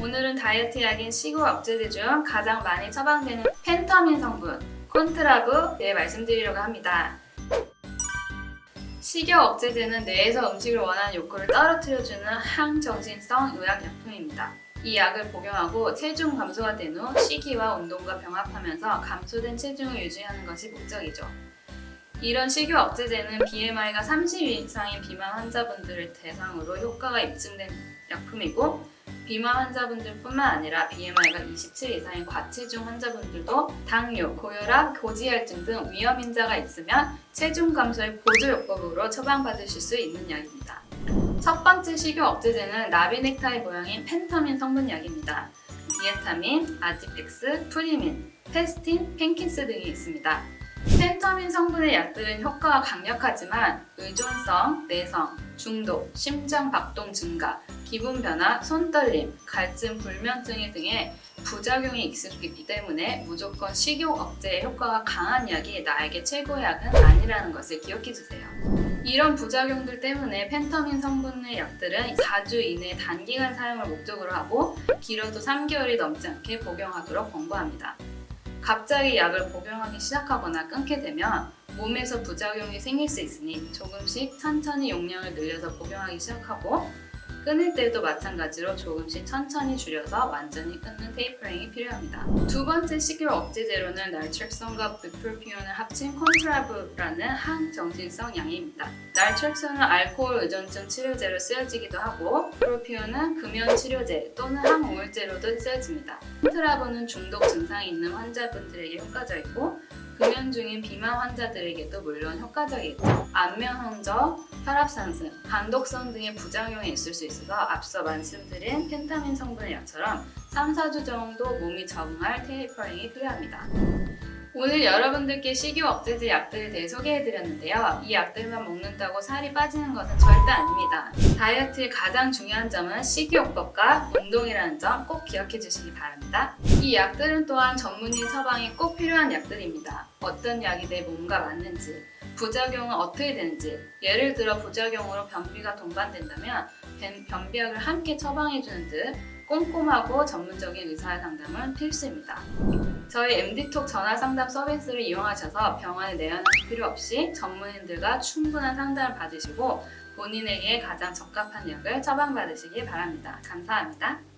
오늘은 다이어트 약인 식욕 억제제 중 가장 많이 처방되는 펜터민 성분 콘트라브에 대해 말씀드리려고 합니다. 식욕 억제제는 뇌에서 음식을 원하는 욕구를 떨어뜨려주는 항정신성 요약약품입니다. 이 약을 복용하고 체중 감소가 된 후 식이와 운동과 병합하면서 감소된 체중을 유지하는 것이 목적이죠. 이런 식욕 억제제는 BMI가 30 이상인 비만 환자분들을 대상으로 효과가 입증된 약품이고 비만 환자분들뿐만 아니라 BMI가 27 이상인 과체중 환자분들도 당뇨, 고혈압, 고지혈증 등 위험 인자가 있으면 체중 감소의 보조 요법으로 처방받으실 수 있는 약입니다. 첫 번째 식욕 억제제는 나비 넥타이 모양인 펜터민 성분 약입니다. 디에타민, 아지펙스, 프리민, 페스틴, 펜킨스 등이 있습니다. 펜터민 성분의 약들은 효과가 강력하지만 의존성, 내성, 중독, 심장 박동 증가, 기분 변화, 손떨림, 갈증, 불면증 등의 부작용이 있기 때문에 무조건 식욕 억제에 효과가 강한 약이 나에게 최고의 약은 아니라는 것을 기억해 주세요. 이런 부작용들 때문에 펜터민 성분의 약들은 4주 이내 단기간 사용을 목적으로 하고 길어도 3개월이 넘지 않게 복용하도록 권고합니다. 갑자기 약을 복용하기 시작하거나 끊게 되면 몸에서 부작용이 생길 수 있으니 조금씩 천천히 용량을 늘려서 복용하기 시작하고 끊을 때도 마찬가지로 조금씩 천천히 줄여서 완전히 끊는 테이퍼링이 필요합니다. 두 번째 식욕 억제제로는 날트렉선과 부프로피온을 합친 콘트라브라는 항정신성 양입니다. 날트렉선은 알코올 의존증 치료제로 쓰여지기도 하고 프로피온은 금연 치료제 또는 항우울제로도 쓰여집니다. 콘트라브는 중독 증상이 있는 환자분들에게 효과적이고 금연 중인 비만 환자들에게도 물론 효과적이겠죠. 안면 흔적, 혈압 상승, 간독성 등의 부작용이 있을 수 있어서 앞서 말씀드린 펜타민 성분의 약처럼 3, 4주 정도 몸이 적응할 테이퍼링이 필요합니다. 오늘 여러분들께 식욕 억제제 약들에 대해 소개해드렸는데요. 이 약들만 먹는다고 살이 빠지는 것은 절대 아닙니다. 다이어트의 가장 중요한 점은 식이요법과 운동이라는 점 꼭 기억해 주시기 바랍니다. 이 약들은 또한 전문의 처방이 꼭 필요한 약들입니다. 어떤 약이 내 몸과 맞는지, 부작용은 어떻게 되는지, 예를 들어 부작용으로 변비가 동반된다면 변- 변비약을 함께 처방해주는 듯 꼼꼼하고 전문적인 의사 상담은 필수입니다. 저희 MD톡 전화 상담 서비스를 이용하셔서 병원에 내원하실 필요 없이 전문인들과 충분한 상담을 받으시고 본인에게 가장 적합한 약을 처방받으시기 바랍니다. 감사합니다.